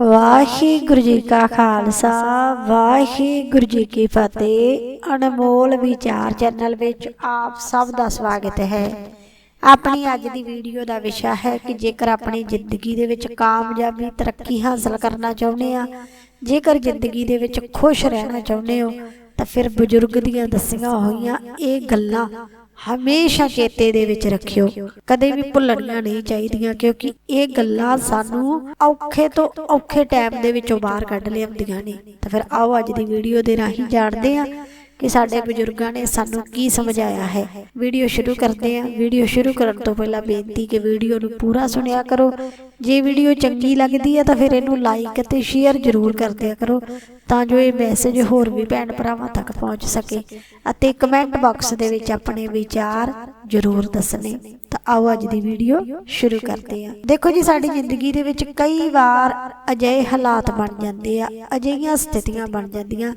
ਵਾਹਿਗੁਰੂ ਜੀ ਕਾ ਖਾਲਸਾ, ਵਾਹਿਗੁਰੂ ਜੀ ਕੀ ਫਤਿਹ। ਅਨਮੋਲ ਵਿਚਾਰ ਚੈਨਲ ਵਿੱਚ ਆਪ ਸਭ ਦਾ ਸਵਾਗਤ ਹੈ। ਆਪਣੀ ਅੱਜ ਦੀ ਵੀਡੀਓ ਦਾ ਵਿਸ਼ਾ ਹੈ ਕਿ ਜੇਕਰ ਆਪਣੀ ਜ਼ਿੰਦਗੀ ਦੇ ਵਿੱਚ ਕਾਮਯਾਬੀ, ਤਰੱਕੀ ਹਾਸਲ ਕਰਨਾ ਚਾਹੁੰਦੇ ਆ, ਜੇਕਰ ਜ਼ਿੰਦਗੀ ਦੇ ਵਿੱਚ ਖੁਸ਼ ਰਹਿਣਾ ਚਾਹੁੰਦੇ ਹੋ, ਤਾਂ ਫਿਰ ਬਜ਼ੁਰਗ ਦੀਆਂ ਦੱਸੀਆਂ ਹੋਈਆਂ ਇਹ ਗੱਲਾਂ ਹਮੇਸ਼ਾ ਚੇਤੇ ਦੇ ਵਿੱਚ ਰੱਖਿਓ। ਕਦੇ ਵੀ ਭੁੱਲਣੀਆਂ ਨਹੀਂ ਚਾਹੀਦੀਆਂ, ਕਿਉਂਕਿ ਇਹ ਗੱਲਾਂ ਸਾਨੂੰ ਔਖੇ ਤੋਂ ਔਖੇ ਟਾਈਮ ਦੇ ਵਿੱਚੋਂ ਬਾਹਰ ਕੱਢ ਲਿਆਉਂਦੀਆਂ ਨੇ। ਤਾਂ ਫਿਰ ਆਓ ਅੱਜ ਦੀ ਵੀਡੀਓ ਦੇ ਰਾਹੀਂ ਜਾਣਦੇ ਹਾਂ ਕਿ ਸਾਡੇ ਬਜ਼ੁਰਗਾਂ ਨੇ ਸਾਨੂੰ ਕੀ ਸਮਝਾਇਆ ਹੈ। ਵੀਡੀਓ ਸ਼ੁਰੂ ਕਰਦੇ ਹਾਂ। ਵੀਡੀਓ ਸ਼ੁਰੂ ਕਰਨ ਤੋਂ ਪਹਿਲਾਂ ਬੇਨਤੀ ਕਿ ਵੀਡੀਓ ਨੂੰ ਪੂਰਾ ਸੁਣਿਆ ਕਰੋ। ਜੇ ਵੀਡੀਓ ਚੰਗੀ ਲੱਗਦੀ ਹੈ ਤਾਂ ਫਿਰ ਇਹਨੂੰ ਲਾਈਕ ਅਤੇ ਸ਼ੇਅਰ ਜ਼ਰੂਰ ਕਰ ਦਿਆ ਕਰੋ ਤਾਂ ਜੋ ਇਹ ਮੈਸੇਜ ਹੋਰ ਵੀ ਭੈਣ ਭਰਾਵਾਂ ਤੱਕ ਪਹੁੰਚ ਸਕੇ ਅਤੇ ਕਮੈਂਟ ਬਾਕਸ ਦੇ ਵਿੱਚ ਆਪਣੇ ਵਿਚਾਰ ਜ਼ਰੂਰ ਦੱਸਣੇ। ਤਾਂ ਆਓ ਅੱਜ ਦੀ ਵੀਡੀਓ ਸ਼ੁਰੂ ਕਰਦੇ ਹਾਂ। ਦੇਖੋ ਜੀ, ਸਾਡੀ ਜ਼ਿੰਦਗੀ ਦੇ ਵਿੱਚ ਕਈ ਵਾਰ ਅਜਿਹੇ ਹਾਲਾਤ ਬਣ ਜਾਂਦੇ ਆ, ਅਜਿਹੀਆਂ ਸਥਿਤੀਆਂ ਬਣ ਜਾਂਦੀਆਂ।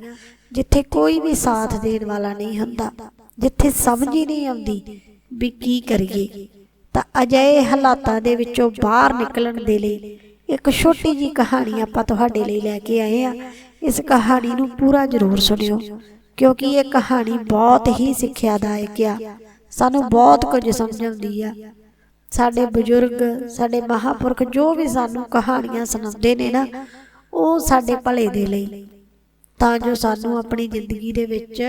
ਜਿੱਥੇ ਕੋਈ ਵੀ ਸਾਥ ਦੇਣ ਵਾਲਾ ਨਹੀਂ ਹੁੰਦਾ, ਜਿੱਥੇ ਸਮਝ ਹੀ ਨਹੀਂ ਆਉਂਦੀ ਵੀ ਕੀ ਕਰੀਏ, ਤਾਂ ਅਜਿਹੇ ਹਾਲਾਤਾਂ ਦੇ ਵਿੱਚੋਂ ਬਾਹਰ ਨਿਕਲਣ ਦੇ ਲਈ ਇੱਕ ਛੋਟੀ ਜੀ ਕਹਾਣੀ ਆਪਾਂ ਤੁਹਾਡੇ ਲਈ ਲੈ ਕੇ ਆਏ ਆ ਇਸ ਕਹਾਣੀ ਨੂੰ ਪੂਰਾ ਜ਼ਰੂਰ ਸੁਣਿਓ, ਕਿਉਂਕਿ ਇਹ ਕਹਾਣੀ ਬਹੁਤ ਹੀ ਸਿੱਖਿਆਦਾਇਕ ਆ। ਸਾਨੂੰ ਬਹੁਤ ਕੁਝ ਸਮਝ ਆਉਂਦੀ ਆ। ਸਾਡੇ ਬਜ਼ੁਰਗ, ਸਾਡੇ ਮਹਾਪੁਰਖ ਜੋ ਵੀ ਸਾਨੂੰ ਕਹਾਣੀਆਂ ਸੁਣਾਉਂਦੇ ਨੇ ਨਾ, ਉਹ ਸਾਡੇ ਭਲੇ ਦੇ ਲਈ ਤਾਂ ਜੋ ਸਾਨੂੰ ਆਪਣੀ ਜ਼ਿੰਦਗੀ ਦੇ ਵਿੱਚ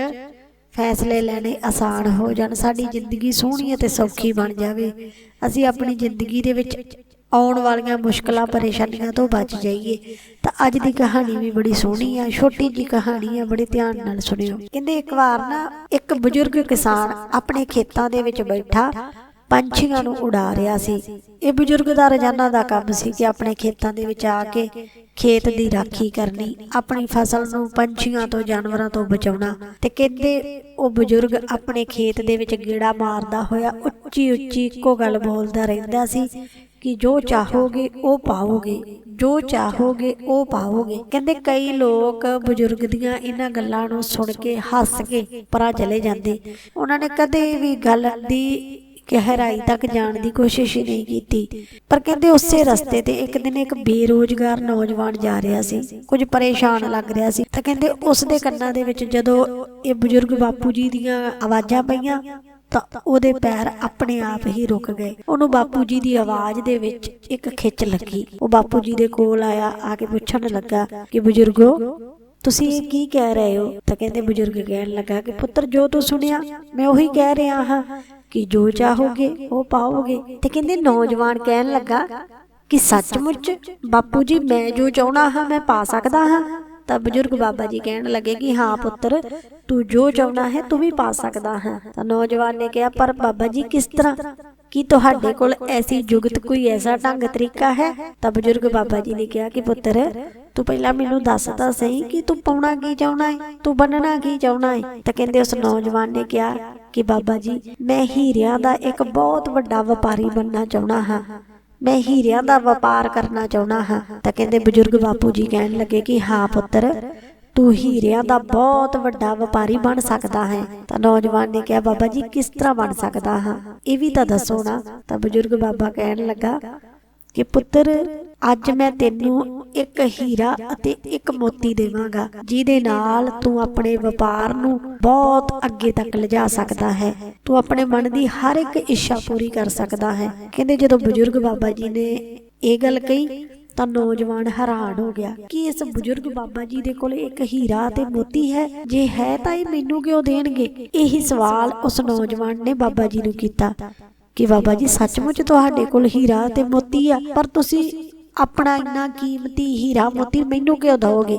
ਫੈਸਲੇ ਲੈਣੇ ਆਸਾਨ ਹੋ ਜਾਣ, ਸਾਡੀ ਜ਼ਿੰਦਗੀ ਸੋਹਣੀ ਅਤੇ ਸੌਖੀ ਬਣ ਜਾਵੇ। ਅਸੀਂ ਆਪਣੀ ਜ਼ਿੰਦਗੀ ਦੇ ਵਿੱਚ ਆਉਣ ਵਾਲੀਆਂ ਮੁਸ਼ਕਲਾਂ, ਪਰੇਸ਼ਾਨੀਆਂ ਤੋਂ ਬਚ ਜਾਈਏ। ਤਾਂ ਅੱਜ ਦੀ ਕਹਾਣੀ ਵੀ ਬੜੀ ਸੋਹਣੀ ਆ, ਛੋਟੀ ਜੀ ਕਹਾਣੀ ਆ, ਬੜੇ ਧਿਆਨ ਨਾਲ ਸੁਣਿਓ। ਕਹਿੰਦੇ ਇੱਕ ਵਾਰ ਨਾ ਇੱਕ ਬਜ਼ੁਰਗ ਕਿਸਾਨ ਆਪਣੇ ਖੇਤਾਂ ਦੇ ਵਿੱਚ ਬੈਠਾ ਪੰਛੀਆਂ ਨੂੰ ਉਡਾ ਰਿਹਾ ਸੀ। ਇਹ ਬਜ਼ੁਰਗ ਦਾ ਰੋਜ਼ਾਨਾ ਦਾ ਕੰਮ ਸੀ ਕਿ ਆਪਣੇ ਖੇਤਾਂ ਦੇ ਵਿੱਚ ਆ ਕੇ ਖੇਤ ਦੀ ਰਾਖੀ ਕਰਨੀ, ਆਪਣੀ ਫਸਲ ਨੂੰ ਪੰਛੀਆਂ ਤੋਂ, ਜਾਨਵਰਾਂ ਤੋਂ ਬਚਾਉਣਾ ਤੇ ਕਹਿੰਦੇ ਉਹ ਬਜ਼ੁਰਗ ਆਪਣੇ ਖੇਤ ਦੇ ਵਿੱਚ ਗੇੜਾ ਮਾਰਦਾ ਹੋਇਆ ਉੱਚੀ ਉੱਚੀ ਇੱਕੋ ਗੱਲ ਬੋਲਦਾ ਰਹਿੰਦਾ ਸੀ ਕਿ ਜੋ ਚਾਹੋਗੇ ਉਹ ਪਾਓਗੇ, ਜੋ ਚਾਹੋਗੇ ਉਹ ਪਾਓਗੇ। ਕਹਿੰਦੇ ਕਈ ਲੋਕ ਬਜ਼ੁਰਗ ਦੀਆਂ ਇਹਨਾਂ ਗੱਲਾਂ ਨੂੰ ਸੁਣ ਕੇ ਹੱਸ ਕੇ ਪਰਾਂ ਚਲੇ ਜਾਂਦੇ। ਉਹਨਾਂ ਨੇ ਕਦੇ ਵੀ ਗੱਲ ਦੀ ਗਹਿਰਾਈ ਤੱਕ ਜਾਣ ਦੀ ਕੋਸ਼ਿਸ਼ ਹੀ ਨਹੀਂ ਕੀਤੀ। ਪਰ ਕਹਿੰਦੇ ਉਸੇ ਰਸਤੇ ਤੇ ਇੱਕ ਦਿਨ ਇੱਕ ਬੇਰੋਜ਼ਗਾਰ ਨੌਜਵਾਨ ਜਾ ਰਿਹਾ ਸੀ। ਕੁਝ ਪਰੇਸ਼ਾਨ ਲੱਗ ਰਿਹਾ ਸੀ। ਤਾਂ ਕਹਿੰਦੇ ਉਸ ਦੇ ਕੰਨਾਂ ਦੇ ਵਿੱਚ ਜਦੋਂ ਇਹ ਬਜ਼ੁਰਗ ਬਾਪੂ ਜੀ ਦੀਆਂ ਆਵਾਜ਼ਾਂ ਪਈਆਂ, ਤਾਂ ਉਹਦੇ ਪੈਰ ਆਪਣੇ ਆਪ ਹੀ ਰੁਕ ਗਏ। ਉਹਨੂੰ ਬਾਪੂ ਜੀ ਦੀ ਆਵਾਜ਼ ਦੇ ਵਿੱਚ ਇੱਕ ਖਿੱਚ ਲੱਗੀ। ਉਹ ਬਾਪੂ ਜੀ ਦੇ ਕੋਲ ਆਇਆ, ਆ ਕੇ ਪੁੱਛਣ ਲੱਗਾ ਕਿ ਬਜ਼ੁਰਗੋ, ਤੁਸੀਂ ਇਹ ਕੀ ਕਹਿ ਰਹੇ ਹੋ? ਤਾਂ ਕਹਿੰਦੇ ਬਜ਼ੁਰਗ ਕਹਿਣ ਲੱਗਾ ਕਿ ਪੁੱਤਰ ਜੋ ਤੂੰ ਸੁਣਿਆ, ਮੈਂ ਉਹੀ ਕਹਿ ਰਿਹਾ ਹਾਂ ਕਿ ਜੋ ਚਾਹੋਗੇ ਉਹ ਪਾਓਗੇ। ਤੇ ਕਹਿੰਦੇ ਨੌਜਵਾਨ ਕਹਿਣ ਲੱਗਾ ਕਿ ਸੱਚਮੁੱਚ ਬਾਪੂ ਜੀ, ਮੈਂ ਜੋ ਚਾਹਣਾ ਹਾਂ, ਮੈਂ ਪਾ ਸਕਦਾ ਹਾਂ। ਤਾਂ ਬਜ਼ੁਰਗ ਬਾਬਾ ਜੀ ਕਹਿਣ ਲੱਗੇ ਕਿ ਹਾਂ ਪੁੱਤਰ, ਤੂੰ ਜੋ ਚਾਹਣਾ ਹੈ, ਤੂੰ ਵੀ ਪਾ ਸਕਦਾ ਹੈ। ਤਾਂ ਨੌਜਵਾਨ ਨੇ ਕਿਹਾ, ਪਰ ਬਾਬਾ ਜੀ, ਕਿਸ ਤਰ੍ਹਾਂ? ਕੀ ਤੁਹਾਡੇ ਕੋਲ ਐਸੀ ਜੁਗਤ ਕੋਈ ਐਸਾ ਢੰਗ ਤਰੀਕਾ ਹੈ? ਤਾਂ ਬਜ਼ੁਰਗ ਬਾਬਾ ਜੀ ਨੇ ਕਿਹਾ ਕਿ ਪੁੱਤਰ, ਤੂੰ ਪਹਿਲਾਂ ਮੈਨੂੰ ਦੱਸ ਤਾਂ ਸਹੀ ਕਿ ਤੂੰ ਪਾਉਣਾ ਕੀ ਚਾਹਣਾ ਹੈ ਤੂੰ ਬੰਨਣਾ ਕੀ ਚਾਹਣਾ ਹੈ ਤਾਂ ਕਹਿੰਦੇ ਉਸ ਨੌਜਵਾਨ ਨੇ ਕਿਹਾ ਕਿ ਬਾਬਾ ਜੀ, ਮੈਂ ਹੀਰਿਆਂ ਦਾ ਇੱਕ ਬਹੁਤ ਵੱਡਾ ਵਪਾਰੀ ਬਣਨਾ ਚਾਹਣਾ ਹਾਂ। ਮੈਂ ਹੀਰਿਆਂ ਦਾ ਵਪਾਰ ਕਰਨਾ ਚਾਹੁੰਦਾ ਹਾਂ। ਤਾਂ ਕਹਿੰਦੇ ਬਜ਼ੁਰਗ ਬਾਪੂ ਜੀ ਕਹਿਣ ਲੱਗੇ ਕਿ ਹਾਂ ਪੁੱਤਰ, ਤੂੰ ਹੀਰਿਆਂ ਦਾ ਬਹੁਤ ਵੱਡਾ ਵਪਾਰੀ ਬਣ ਸਕਦਾ ਹੈ। ਤਾਂ ਨੌਜਵਾਨ ਨੇ ਕਿਹਾ, ਬਾਬਾ ਜੀ, ਕਿਸ ਤਰ੍ਹਾਂ ਬਣ ਸਕਦਾ ਹਾਂ? ਇਹ ਵੀ ਤਾਂ ਦੱਸੋ ਨਾ। ਤਾਂ ਬਜ਼ੁਰਗ ਬਾਬਾ ਕਹਿਣ ਲੱਗਾ ਕਿ ਪੁੱਤਰ, ਅੱਜ ਮੈਂ ਤੈਨੂੰ ਇੱਕ ਹੀਰਾ ਅਤੇ ਇੱਕ ਮੋਤੀ ਦੇਵਾਂਗਾ, ਜਿਹਦੇ ਨਾਲ ਤੂੰ ਆਪਣੇ ਵਪਾਰ ਨੂੰ ਬਹੁਤ ਅੱਗੇ ਤੱਕ ਲਿਜਾ ਸਕਦਾ ਹੈ। ਤੂੰ ਆਪਣੇ ਮਨ ਦੀ ਹਰ ਇੱਕ ਇੱਛਾ ਪੂਰੀ ਕਰ ਸਕਦਾ ਹੈ। ਕਹਿੰਦੇ ਜਦੋਂ ਬਜ਼ੁਰਗ ਬਾਬਾ ਜੀ ਨੇ ਇਹ ਗੱਲ ਕਹੀ, ਤਾਂ ਨੌਜਵਾਨ ਹੈਰਾਨ ਹੋ ਗਿਆ ਕਿ ਇਸ ਬਜ਼ੁਰਗ ਬਾਬਾ ਜੀ ਦੇ ਕੋਲ ਇੱਕ ਹੀਰਾ ਤੇ ਮੋਤੀ ਹੈ। ਜੇ ਹੈ ਤਾਂ ਇਹ ਮੈਨੂੰ ਕਿਉਂ ਦੇਣਗੇ? ਇਹੀ ਸਵਾਲ ਉਸ ਨੌਜਵਾਨ ਨੇ ਬਾਬਾ ਜੀ ਨੂੰ ਕੀਤਾ। ਕਿ ਬਾਬਾ ਜੀ, ਸੱਚਮੁੱਚ ਤੁਹਾਡੇ ਕੋਲ ਹੀਰਾ ਤੇ ਮੋਤੀ ਆ, ਪਰ ਤੁਸੀਂ ਆਪਣਾ ਇੰਨਾ ਕੀਮਤੀ ਹੀਰਾ ਮੋਤੀ ਮੈਨੂੰ ਕਿਉਂ ਦਿਓਗੇ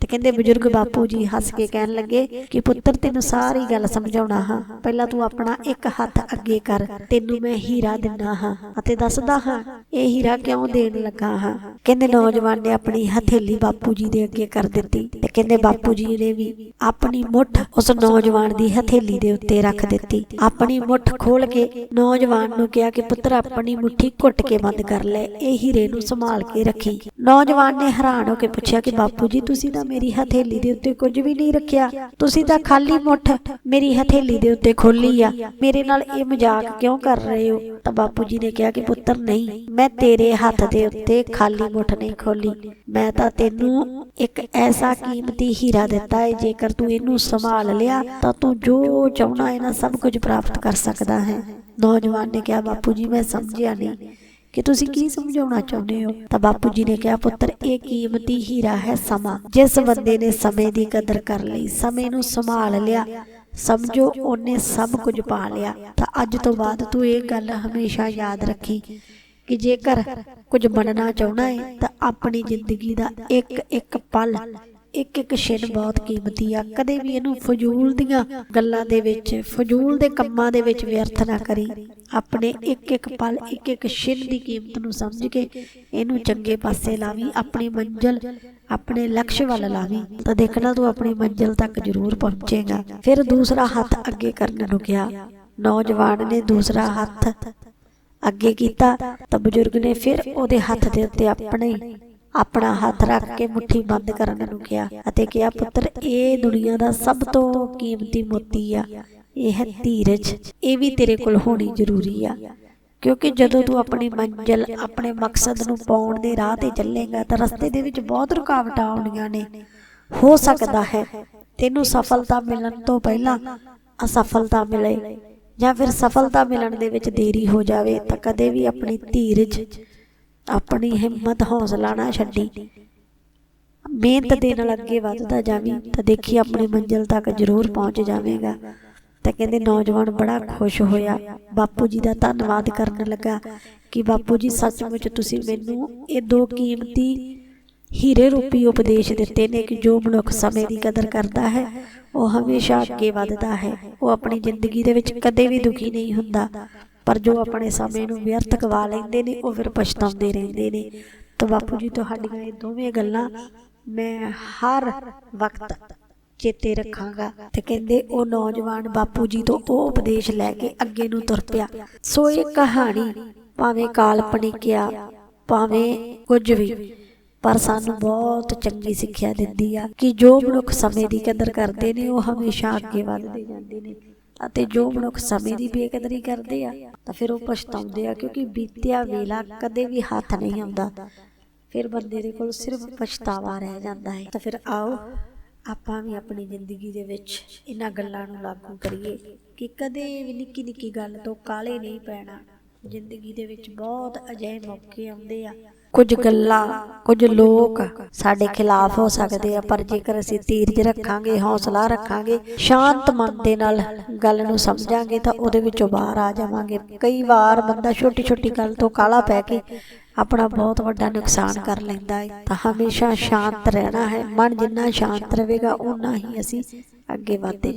ਤੇ ਕਹਿੰਦੇ ਬਜ਼ੁਰਗ ਬਾਪੂ ਜੀ ਹੱਸ ਕੇ ਕਹਿਣ ਲੱਗੇ ਕਿ ਪੁੱਤਰ, ਤੈਨੂੰ ਸਾਰੀ ਗੱਲ ਸਮਝਾਉਣਾ ਹਾਂ। ਪਹਿਲਾਂ ਤੂੰ ਆਪਣਾ ਇੱਕ ਹੱਥ ਅੱਗੇ ਕਰ, ਤੈਨੂੰ ਮੈਂ ਹੀਰਾ ਦਿੰਦਾ ਹਾਂ ਅਤੇ ਦੱਸਦਾ ਹਾਂ, ਇਹ ਹੀਰਾ ਕਿਉਂ ਦੇਣ ਲੱਗਾ ਹਾਂ? ਕਹਿੰਦੇ ਨੌਜਵਾਨ ਨੇ ਆਪਣੀ ਹਥੇਲੀ ਬਾਪੂ ਜੀ ਦੇ ਅੱਗੇ ਕਰ ਦਿੱਤੀ ਤੇ ਕਹਿੰਦੇ ਬਾਪੂ ਜੀ ਨੇ ਵੀ ਆਪਣੀ ਮੁੱਠ ਉਸ ਨੌਜਵਾਨ ਦੀ ਹਥੇਲੀ ਦੇ ਉੱਤੇ ਰੱਖ ਦਿੱਤੀ। ਆਪਣੀ ਮੁੱਠ ਖੋਲ ਕੇ ਨੌਜਵਾਨ ਨੂੰ ਕਿਹਾ ਕਿ ਪੁੱਤਰ, ਆਪਣੀ ਮੁੱਠੀ ਘੁੱਟ ਕੇ ਬੰਦ ਕਰ ਲੈ, ਇਹ ਹੀਰੇ ਨੂੰ ਸੰਭਾਲ ਕੇ ਰੱਖੀ। ਨੌਜਵਾਨ ਨੇ ਹੈਰਾਨ ਹੋ ਕੇ ਪੁੱਛਿਆ ਕਿ ਬਾਪੂ ਜੀ, ਤੁਸੀਂ ਤਾਂ ਮੇਰੀ ਹਥੇਲੀ ਦੇ ਉੱਤੇ ਕੁਝ ਵੀ ਨਹੀਂ ਰੱਖਿਆ। ਤੁਸੀਂ ਤਾਂ ਖਾਲੀ ਮੁੱਠ ਮੇਰੀ ਹਥੇਲੀ ਦੇ ਉੱਤੇ ਖੋਲੀ ਆ। ਮੇਰੇ ਨਾਲ ਇਹ ਮਜ਼ਾਕ ਕਿਉਂ ਕਰ ਰਹੇ ਹੋ? ਤਾਂ ਬਾਪੂ ਜੀ ਨੇ ਕਿਹਾ ਕਿ ਪੁੱਤਰ ਨਹੀਂ, ਮੈਂ ਤੇਰੇ ਹੱਥ ਦੇ ਉੱਤੇ ਖਾਲੀ ਮੁੱਠ ਨਹੀਂ ਖੋਲੀ। ਮੈਂ ਤਾਂ ਤੈਨੂੰ ਇੱਕ ਐਸਾ ਕੀਮਤੀ ਹੀਰਾ ਦਿੱਤਾ ਹੈ, ਜੇਕਰ ਤੂੰ ਇਹਨੂੰ ਸੰਭਾਲ ਲਿਆ, ਤਾਂ ਤੂੰ ਜੋ ਚਾਹਣਾ ਹੈ ਨਾ ਸਭ ਕੁਝ ਪ੍ਰਾਪਤ ਕਰ ਸਕਦਾ ਹੈ। ਨੌਜਵਾਨ ਨੇ ਕਿਹਾ, ਬਾਪੂ ਜੀ, ਮੈਂ ਸਮਝਿਆ ਨਹੀਂ। ਕਿ ਤੁਸੀਂ ਕੀ ਸਮਝਾਉਣਾ ਚਾਹੁੰਦੇ ਹੋ? ਤਾਂ ਬਾਪੂ ਜੀ ਨੇ ਕਿਹਾ ਪੁੱਤਰ ਇਹ ਕੀਮਤੀ ਹੀਰਾ ਹੈ ਸਮਾਂ। ਜਿਸ ਬੰਦੇ ਨੇ ਸਮੇਂ ਦੀ ਕਦਰ ਕਰ ਲਈ ਸਮੇਂ ਨੂੰ ਸੰਭਾਲ ਲਿਆ। ਸਮਝੋ ਉਹਨੇ ਸਭ ਕੁਝ ਪਾ ਲਿਆ। ਤਾਂ ਅੱਜ ਤੋਂ ਬਾਅਦ ਤੂੰ ਇਹ ਗੱਲ ਹਮੇਸ਼ਾ ਯਾਦ ਰੱਖੀ ਕਿ ਜੇਕਰ ਕੁਝ ਬਣਨਾ ਚਾਹਣਾ ਹੈ ਤਾਂ ਆਪਣੀ ਜ਼ਿੰਦਗੀ ਦਾ ਇੱਕ ਇੱਕ ਪਲ ਇੱਕ ਇੱਕ ਛਿਨ ਬਹੁਤ ਕੀਮਤੀ ਆ। ਕਦੇ ਵੀ ਇਹਨੂੰ ਫਜ਼ੂਲ ਦੀਆਂ ਗੱਲਾਂ ਦੇ ਵਿੱਚ ਫਜ਼ੂਲ ਦੇ ਕੰਮਾਂ ਦੇ ਵਿੱਚ ਵਿਅਰਥ ਨਾ ਕਰੀ। ਆਪਣੇ ਇੱਕ ਇੱਕ ਪਲ ਇੱਕ ਇੱਕ ਛਿਨ ਦੀ ਕੀਮਤ ਨੂੰ ਸਮਝ ਕੇ ਇਹਨੂੰ ਚੰਗੇ ਪਾਸੇ ਲਾਵੀਂ ਆਪਣੀ ਮੰਜ਼ਲ ਆਪਣੇ ਲਕਸ਼ ਵੱਲ ਲਾਵੀਂ। ਤਾਂ ਦੇਖਣਾ ਤੂੰ ਆਪਣੀ ਮੰਜ਼ਿਲ ਤੱਕ ਜ਼ਰੂਰ ਪਹੁੰਚੇਗਾ। ਫਿਰ ਦੂਸਰਾ ਹੱਥ ਅੱਗੇ ਕਰਨ ਨੂੰ ਕਿਹਾ। ਨੌਜਵਾਨ ਨੇ ਦੂਸਰਾ ਹੱਥ ਅੱਗੇ ਕੀਤਾ ਤਾਂ ਬਜ਼ੁਰਗ ਨੇ ਫਿਰ ਉਹਦੇ ਹੱਥ ਦੇ ਉੱਤੇ ਆਪਣੇ ਆਪਣਾ ਹੱਥ ਰੱਖ ਕੇ ਮੁਠੀ ਬੰਦ ਕਰਨ ਨੂੰ ਕਿਹਾ ਅਤੇ ਕਿਹਾ, ਪੁੱਤਰ, ਇਹ ਦੁਨੀਆ ਦਾ ਸਭ ਤੋਂ ਕੀਮਤੀ ਮੋਤੀ ਆ। ਇਹ ਹੈ ਧੀਰਜ। ਇਹ ਵੀ ਤੇਰੇ ਕੋਲ ਹੋਣੀ ਜ਼ਰੂਰੀ ਆ। ਕਿਉਂਕਿ ਜਦੋਂ ਤੂੰ ਆਪਣੀ ਮੰਜ਼ਿਲ, ਆਪਣੇ ਮਕਸਦ ਨੂੰ ਪਾਉਣ ਦੇ ਰਾਹ ਤੇ ਚੱਲੇਗਾ ਤਾਂ ਰਸਤੇ ਦੇ ਵਿੱਚ ਬਹੁਤ ਰੁਕਾਵਟਾਂ ਆਉਣੀਆਂ ਨੇ। ਹੋ ਸਕਦਾ ਹੈ ਤੈਨੂੰ ਸਫਲਤਾ ਮਿਲਣ ਤੋਂ ਪਹਿਲਾਂ ਅਸਫਲਤਾ ਮਿਲੇ ਜਾਂ ਫਿਰ ਸਫਲਤਾ ਮਿਲਣ ਦੇ ਵਿੱਚ ਦੇਰੀ ਹੋ ਜਾਵੇ ਤਾਂ ਕਦੇ ਵੀ ਆਪਣੀ ਧੀਰਜ ਆਪਣੀ ਹਿੰਮਤ ਹੌਸਲਾ ਨਾ ਛੱਡੀ। ਮਿਹਨਤ ਦੇ ਨਾਲ ਅੱਗੇ ਵੱਧਦਾ ਜਾਵੀਂ, ਤਾਂ ਦੇਖੀ ਆਪਣੀ ਮੰਜ਼ਿਲ ਤੱਕ ਜ਼ਰੂਰ ਪਹੁੰਚ ਜਾਵੇਂਗਾ। ਤਾਂ ਕਹਿੰਦੇ ਨੌਜਵਾਨ ਬੜਾ ਖੁਸ਼ ਹੋਇਆ। ਬਾਪੂ ਜੀ ਦਾ ਧੰਨਵਾਦ ਕਰਨ ਲੱਗਾ ਕਿ ਬਾਪੂ ਜੀ, ਸੱਚਮੁੱਚ ਤੁਸੀਂ ਮੈਨੂੰ ਇਹ ਦੋ ਕੀਮਤੀ ਹੀਰੇ ਰੂਪੀ ਉਪਦੇਸ਼ ਦਿੱਤੇ ਨੇ ਕਿ ਜੋ ਮਨੁੱਖ ਸਮੇਂ ਦੀ ਕਦਰ ਕਰਦਾ ਹੈ, ਉਹ ਹਮੇਸ਼ਾ ਅੱਗੇ ਵੱਧਦਾ ਹੈ। ਉਹ ਆਪਣੀ ਜ਼ਿੰਦਗੀ ਦੇ ਵਿੱਚ ਕਦੇ ਵੀ ਦੁਖੀ ਨਹੀਂ ਹੁੰਦਾ। ਪਰ ਜੋ ਆਪਣੇ ਸਮੇਂ ਨੂੰ ਵਿਅਰਥ ਗਵਾ ਲੈਂਦੇ ਨੇ ਉਹ ਫਿਰ ਪਛਤਾਉਂਦੇ ਰਹਿੰਦੇ ਨੇ। ਤਾਂ ਬਾਪੂ ਜੀ ਤੁਹਾਡੀਆਂ ਇਹ ਦੋਵੇਂ ਗੱਲਾਂ ਮੈਂ ਹਰ ਵਕਤ ਚੇਤੇ ਰੱਖਾਂਗਾ ਤੇ ਕਹਿੰਦੇ ਉਹ ਨੌਜਵਾਨ ਬਾਪੂ ਜੀ ਤੋਂ ਉਹ ਉਪਦੇਸ਼ ਲੈ ਕੇ ਅੱਗੇ ਨੂੰ ਤੁਰ ਪਿਆ। ਸੋ ਇਹ ਕਹਾਣੀ ਭਾਵੇਂ ਕਾਲਪਨਿਕ ਆ ਭਾਵੇਂ ਕੁਝ ਵੀ। ਪਰ ਸਾਨੂੰ ਬਹੁਤ ਚੰਗੀ ਸਿੱਖਿਆ ਦਿੰਦੀ ਆ ਕਿ ਜੋ ਮਨੁੱਖ ਸਮੇਂ ਦੀ ਕਦਰ ਕਰਦੇ ਨੇ ਉਹ ਹਮੇਸ਼ਾ ਅੱਗੇ ਵੱਧਦੇ ਜਾਂਦੇ ਨੇ। ਅਤੇ ਜੋ ਮਨੁੱਖ ਸਮੇਂ ਦੀ ਬੇਕਦਰੀ ਕਰਦੇ ਆ, ਤਾਂ ਫਿਰ ਉਹ ਪਛਤਾਉਂਦੇ ਆ ਕਿਉਂਕਿ ਬੀਤਿਆ ਵੇਲਾ ਕਦੇ ਵੀ ਹੱਥ ਨਹੀਂ ਆਉਂਦਾ। ਫਿਰ ਬੰਦੇ ਦੇ ਕੋਲ ਸਿਰਫ ਪਛਤਾਵਾ ਰਹਿ ਜਾਂਦਾ ਹੈ। ਤਾਂ ਫਿਰ ਆਓ, ਆਪਾਂ ਵੀ ਆਪਣੀ ਜ਼ਿੰਦਗੀ ਦੇ ਵਿੱਚ ਇਹਨਾਂ ਗੱਲਾਂ ਨੂੰ ਲਾਗੂ ਕਰੀਏ ਕਿ ਕਦੇ ਵੀ ਨਿੱਕੀ ਨਿੱਕੀ ਗੱਲ ਤੋਂ ਕਾਲੇ ਨਹੀਂ ਪੈਣਾ। ਜ਼ਿੰਦਗੀ ਦੇ ਵਿੱਚ ਬਹੁਤ ਅਜਿਹੇ ਮੌਕੇ ਆਉਂਦੇ ਆ ਕੁਝ ਗੱਲਾਂ, ਕੁਝ ਲੋਕ ਸਾਡੇ ਖਿਲਾਫ ਹੋ ਸਕਦੇ ਆ, ਪਰ ਜੇਕਰ ਅਸੀਂ ਧੀਰਜ ਰੱਖਾਂਗੇ, ਹੌਸਲਾ ਰੱਖਾਂਗੇ, ਸ਼ਾਂਤ ਮਨ ਦੇ ਨਾਲ ਗੱਲ ਨੂੰ ਸਮਝਾਂਗੇ, ਤਾਂ ਉਹਦੇ ਵਿੱਚੋਂ ਬਾਹਰ ਆ ਜਾਵਾਂਗੇ। ਕਈ ਵਾਰ ਬੰਦਾ ਛੋਟੀ ਛੋਟੀ ਗੱਲ ਤੋਂ ਕਾਲਾ ਪੈ ਕੇ ਆਪਣਾ ਬਹੁਤ ਵੱਡਾ ਨੁਕਸਾਨ ਕਰ ਲੈਂਦਾ ਹੈ ਤਾਂ ਹਮੇਸ਼ਾ ਸ਼ਾਂਤ ਰਹਿਣਾ ਹੈ। ਮਨ ਜਿੰਨਾ ਸ਼ਾਂਤ ਰਹੇਗਾ ਉਨਾ ਹੀ ਅਸੀਂ ਅੱਗੇ ਵਧਦੇ